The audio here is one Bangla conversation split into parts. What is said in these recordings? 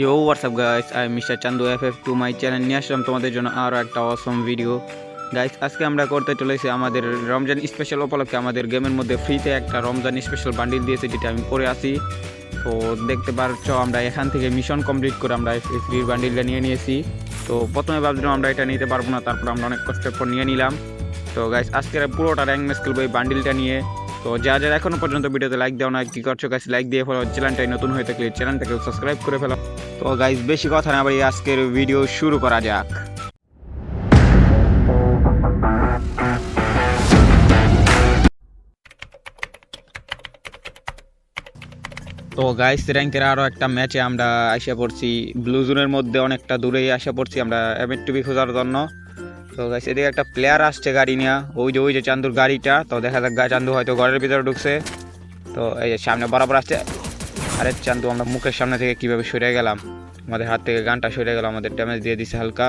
Yo WhatsApp guys I mister Chandu F F to my channel নিয়ে আসলাম তোমাদের জন্য আরও একটা অসম ভিডিও গাইস আজকে আমরা করতে চলেছি আমাদের রমজান স্পেশাল উপলক্ষে আমাদের গেমের মধ্যে ফ্রিতে একটা রমজান স্পেশাল বান্ডিল দিয়েছে, যেটা আমি পরে আসি তো দেখতে পাচ্ছ আমরা এখান থেকে মিশন কমপ্লিট করে আমরা ফ্রি বান্ডিলটা নিয়ে নিয়েছি। তো প্রথমে ভাবছিলাম আমরা এটা নিতে পারব না, তারপর আমরা অনেক কষ্টের পর নিয়ে নিলাম। তো গাইস আজকের পুরোটা র্যাঙ্ক ম্যাচ খেলব এই বান্ডিলটা নিয়ে। তো যা যারা এখনও পর্যন্ত ভিডিওতে লাইক দাও না, কি করছ গাছ লাইক দিয়ে ফেলো চ্যানেলটাই নতুন হয়ে থাকলে চ্যানেলটাকে সাবস্ক্রাইব করে ফেলো। তো গাইস বেশি কথা না বাড়ি আজকের ভিডিও শুরু করা যাক। তো গাইস র্যাঙ্কের আরও একটা ম্যাচে আমরা আসা পড়ছি ব্লু জোনের মধ্যে অনেকটা দূরেই আসা পড়ছি আমরা এমএট টিভি খোঁজার জন্য। তো গাইস এদিকে একটা প্লেয়ার আসছে গাড়ি নিয়ে। ওই যে ওই যে চান্দুর গাড়িটা। তো দেখা যাক চান্দু হয়তো ঘরের ভিতরে ঢুকছে। তো এই যে সামনে বরাবর আসছে। আরে চান্দু, আমরা মুখের সামনে থেকে কীভাবে সরে গেলাম? আমাদের হাত থেকে গানটা সরে গেল, আমাদের ড্যামেজ দিয়ে দিছে হালকা।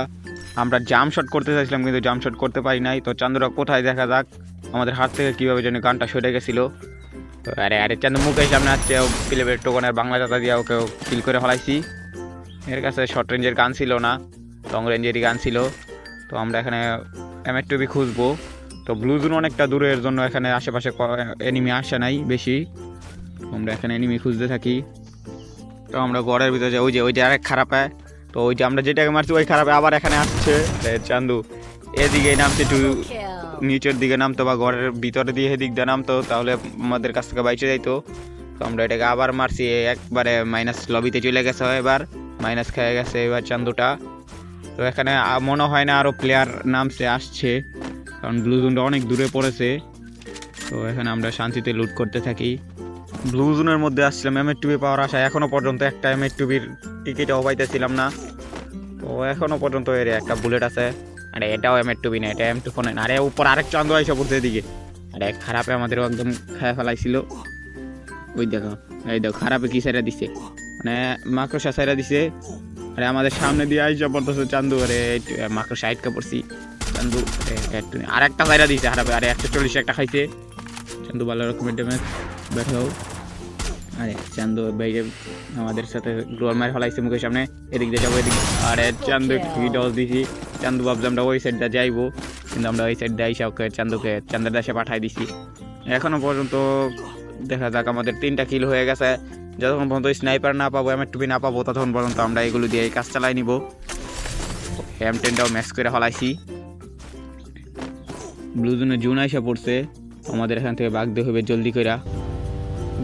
আমরা জাম শট করতে চাইছিলাম, কিন্তু জাম শট করতে পারি নাই। তো চান্দুরা কোথায়? দেখা যাক, আমাদের হাত থেকে কীভাবে যেন গানটা সরে গেছিল। তো আরে আরে চান্দু মুখের সামনে আসছে। প্লেবের টোকনের বাংলা জাতা দিয়ে ওকে কিল করে ফেলাইছি। এর কাছে শর্ট রেঞ্জের গান ছিল না। লং রেঞ্জেরই গান ছিল। তো আমরা এখানে এমএর টুবি খুঁজবো। তো ব্লু জোন অনেকটা দূরের জন্য এখানে আশেপাশে এনিমি আসে নাই বেশি। আমরা এখানে এনিমি খুঁজতে থাকি। তো আমরা ঘরের ভিতরে যাই ওই যে ওই যে আরেক খারাপ হয় তো ওই যে আমরা যেটাকে মারছি ওই খারাপে আবার এখানে আসছে। চান্দু এদিকে নামছে একটু নিচের দিকে নামতো বা ঘরের ভিতরে দিয়ে এদিক দিয়ে নামতো তাহলে আমাদের কাছ থেকে বাইচে যাইতো। তো আমরা এটাকে আবার মারছি একবারে মাইনাস লবিতে চলে গেছে এবার। মাইনাস খেয়ে গেছে এবার চান্দুটা। তো এখানে মনে হয় না আরও প্লেয়ার নামছে, আসছে। কারণ ব্লু জোনটা অনেক দূরে পড়েছে। তো এখানে আমরা শান্তিতে লুট করতে থাকি। ব্লু জোনের মধ্যে আসছিলাম এম টুবি পাওয়ার আশায়। এখনও পর্যন্ত একটা এম টুবির টিকিটও পাইতেছিলাম না। তো এখনও পর্যন্ত এর একটা বুলেট আছে। আরে, এটাও এম টুবি না, এটা এম টু ফোন আরে, উপর আরেক চন্দ্র এসে পড়ছে এদিকে। আরে, খারাপে আমাদেরও একদম খেয়ে ফেলাইছিল। ওই দেখো, এই দেখো, খারাপে কি সাইডা দিছে? মানে মাকড়সা সাইডা দিছে। আরে আমাদের সামনে দিয়ে আইসা পড়তেছে চান্দু আরে মাকড় সাইডকে পড়ছি। চান্দু আর একটা সাইডা দিছে খারাপে আরে একশো চল্লিশ একটা খাইছে। চান্দু ভালো রকমের ড্যামেজ বেঠাও আরে চান্দু বাইরে আমাদের সাথে গ্লোয়াল মার ফলাইছে মুখের সামনে। এদিক দিয়ে যাব এদিক আরে চান্দু কি ডস দিছি। চান্দু ভাবছি আমরা ওই সাইডটা যাইবো। কিন্তু আমরা ওই সাইড দিয়ে আইসা ওকে চান্দুকে চান্দের দেশে পাঠাই দিছি। এখনও পর্যন্ত দেখা যাক আমাদের তিনটা কিল হয়ে গেছে। যতক্ষণ পর্যন্ত স্নাইপার না পাবো এম টুপি না পাবো, ততক্ষণ পর্যন্ত আমরা এগুলো দিয়ে কাজ চালাই নিব। এম টেনটাও ম্যাচ করে ফলাইছি। ব্লু জোনে আইসা পড়ছে। আমাদের এখান থেকে বাগতে হবে জলদি কইরা।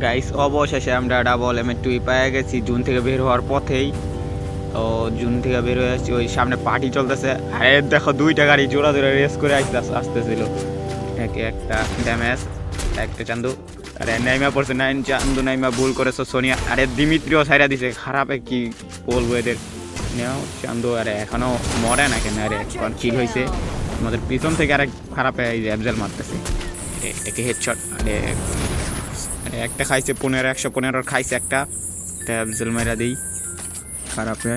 গাইস অবশেষে আমরা ডাবল এম টুই পেয়ে গেছি। জুন থেকে বের হওয়ার পথেই। তো জুন থেকে বের হয়ে আসছি, ওই সামনে পার্টি চলতেছে। আরে দেখো, দুইটা গাড়ি জোড়া জোড়া রেস করে আসতে আসতেছিল। একে একটা ড্যামেজ একটা চান্দু। আরে নাইমা পড়ছে নাইন চান্দু নাইমা ভুল করেছ, সোনিয়া। আরে দিমিত্রিও সাইরা দিছে, খারাপে কি বলব এদের? নেও, চান্দু, আরে এখনও মরে না কেন আরে এখন কিল হয়েছে আমাদের পিছন থেকে আরেক খারাপে এই যে অ্যাবজেল মারতেছে। একে হেডশট আরে আরে একটা খাইছে পনেরো, একশো পনেরো খাইছে একটা। একটা অ্যাবজেল মেরা দিই। খারাপে।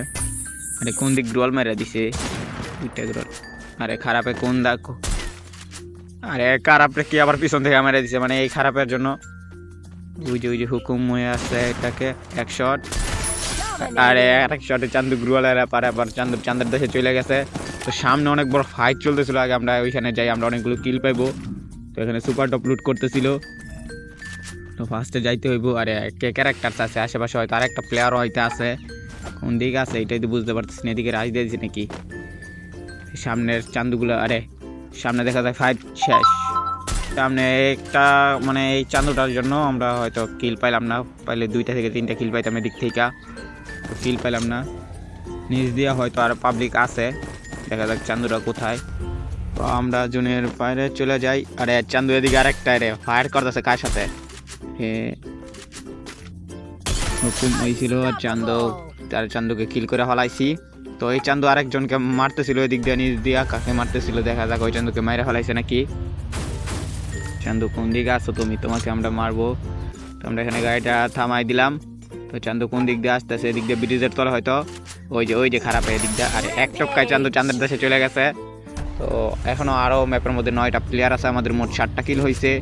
আরে কোন দিক গ্রোল মেরা দিছে? দুইটা আরে খারাপে কোন দাগ? আরে খারাপটা কি আবার পিছন থেকে মেরে দিছে? মানে এই খারাপের জন্য। ওই যে ওই যে হুকুম হয়ে আছে এটাকে। এক শট আরে এক শটে চান্দু গ্রুয়ালেরা পারে, আবার চান্দু চান্দের দেশে চলে গেছে। তো সামনে অনেক বড় ফাইট চলতেছিল আগে, আমরা ওইখানে যাই, আমরা অনেকগুলো কিল পাইবো। তো এখানে সুপার টপ লুট করতেছিল। তো ফার্স্টে যাইতে হইব। আরে, কে ক্যারেক্টার আছে? আশেপাশে হয়তো আরেকটা প্লেয়ারও হয়তো আছে। কোন দিকে আছে? এটাই তো বুঝতে পারতেছি না। এদিকে রাজ দিয়েছে নাকি? সামনের চান্দুগুলো আরে সামনে দেখা যায় ফাইট শেষ। সামনে একটা মানে এই চান্দুটার জন্য আমরা হয়তো কিল পাইলাম না। পাইলে দুইটা থেকে তিনটা কিল পাইতাম এদিক থেকে। কিল পাইলাম না। নিচ দিয়ে হয়তো আর পাবলিক আছে। দেখা যাক চান্দুরা কোথায়। তো আমরা জুনের বাইরে চলে যাই। আরে, চান্দু এদিকে আরেকটা রে। ফায়ার করতেছে কার সাথে? হে। হুকুম হয়েছিল চান্দু। তার চান্দুকে কিল করে ফলাইছি। তো এই চান্দু আরেকজনকে মারতেছিল এদিক দিয়ে নিজ দিয়া কাকে মারতেছিল। দেখা যাক ওই চান্দুকে মাইরে ফলাইছে নাকি। চান্দু, কোন দিকে আসো তুমি? তোমাকে আমরা মারবো। তো আমরা এখানে গাড়িটা থামাই দিলাম। তো চান্দু কোন দিক দিয়ে আসতেছে? এদিক দিয়ে ব্রিজের তলা হয়তো। ওই যে ওই যে খারাপ, এদিক দিয়ে। আর, এক টপকায় চান্দু চান্দের দেশে চলে গেছে। তো এখনও আরও ম্যাপের মধ্যে নয়টা প্লেয়ার আছে। আমাদের মোট ষাটটা কিল হয়েছে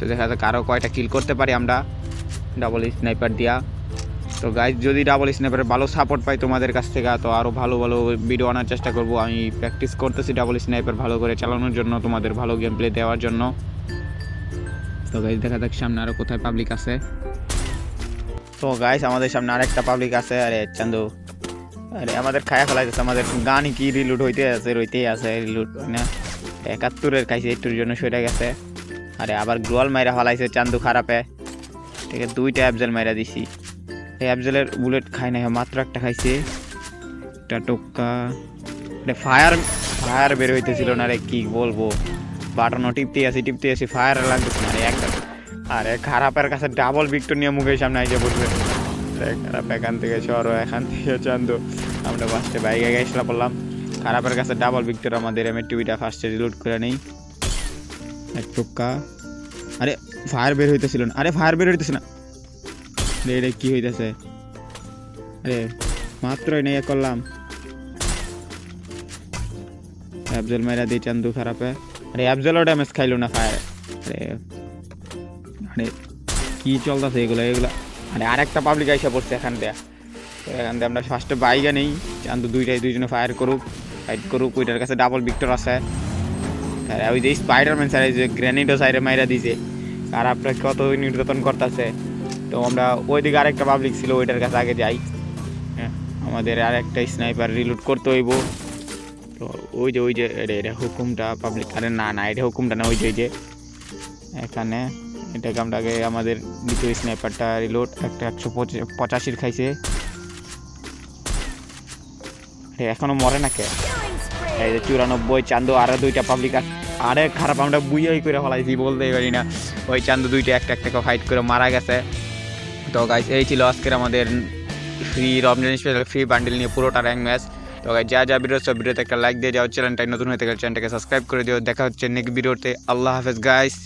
তো দেখা যাক আরও কয়টা কিল করতে পারি আমরা। ডাবল স্নাইপার দিয়া। তো গাইজ যদি ডাবল স্ন্যাপের ভালো সাপোর্ট পাই তোমাদের কাছ থেকে, তো আরও ভালো ভালো ভিডিও আনার চেষ্টা করব। আমি প্র্যাকটিস করতেছি ডাবল স্ন্যাপের ভালো করে চালানোর জন্য, তোমাদের ভালো গেম প্লে দেওয়ার জন্য। তো গাইজ দেখা যাক সামনে আরও কোথায় পাবলিক আছে। তো গাইস আমাদের সামনে আরেকটা পাবলিক আছে। আরে চান্দু, আরে আমাদের খায়া ফেলাইতেছে। আমাদের গানই কি রিলুট হইতে আছে, রইতেই আছে রিলুট না? একাত্তরের খাইছে, একটুর জন্য সরে গেছে। আরে আবার গ্লোয়াল মাইরা ফেলাইছে চান্দু খারাপে। ঠিক আছে, দুইটা অ্যাবজেল মাইরা দিছি। এই অ্যাবজেলের বুলেট খাই না মাত্র একটা খাইছে। একটা টোক্কা। এটা ফায়ার ফায়ার বের হইতেছিল না রে, কি বলব? বাটনও টিপতে আছি টিপতে আছি, ফায়ার লাগতেছে না রে একটা আরে খারাপের কাছে ডাবল ভিক্টর নিয়ে মুখের সামনে আইসে বসবে। খারাপ, এখান থেকে সরো, এখান থেকে চান্দ। আমরা ফার্স্টে বাইকে গেছিলাম বললাম খারাপের কাছে ডাবল ভিক্টর আমাদের এম টিভিটা ফার্স্টে রিলোড করে নেই। এক টোক্কা। আরে ফায়ার বের হইতেছিল না। আরে ফায়ার বের হইতেছে না। রে কি হইতেছে? আরে, মাত্রই নেই করলাম। অ্যাবজল মেরা দিয়ে চান্দু খারাপে। আরে অ্যাবজলও ড্যামেজ খাইলো না ফায়ার আরে আরে, কি চলতেছে এগুলো এগুলো? আরে, আরেকটা পাবলিক আইসা পড়ছে এখান থেকে এখান থেকে আমরা ফার্স্টে বাইকে নেই। চান্দু দুইটাই দুইজনে ফায়ার করুক ফাইট করুক, ওইটার কাছে ডাবল ভিক্টর আছে। আর, ওই যে স্পাইডারম্যান স্যার যে গ্রেনেডও সাইডে মাইরা দিছে। আর আপনার কত নির্যাতন করতেছে? তো আমরা ওইদিকে আরেকটা পাবলিক ছিল, ওইটার কাছে আগে যাই। হ্যাঁ আমাদের আরেকটা স্নাইপার রিলুট করতে হইব। তো ওই যে ওই যে, এটা হুকুমটা পাবলিক আরে না না, এটা হুকুমটা না, ওই যে ওই যে। এখানে এটাকে আমরা আগে আমাদের দ্বিতীয় স্নাইপারটা রিলোড একটা একশো পঁচাশির খাইছে। এখনও মরে না কে? এই যে চুরানব্বই, চান্দু, আরও দুইটা পাবলিক আরে, খারাপ, আমরা বুইয়াই করে ফেলাইছি, বলতেই পারি না। ওই চান্দু দুইটা একটা একটা ফাইট করে মারা গেছে। তো গাইজ এই ছিল আজকের আমাদের free Ramzan special free bundle নিয়ে পুরোটা র্যাঙ্ক ম্যাচ তো গাইজ যা যা ভিডিও সব ভিডিওতে একটা লাইক দিয়ে যাও। চ্যানেলটাই নতুন হয়ে থাকে চ্যানেলটাকে সাবস্ক্রাইব করে দিও। দেখা হচ্ছে নেক্সট ভিডিওতে আল্লাহ হাফেজ গাইস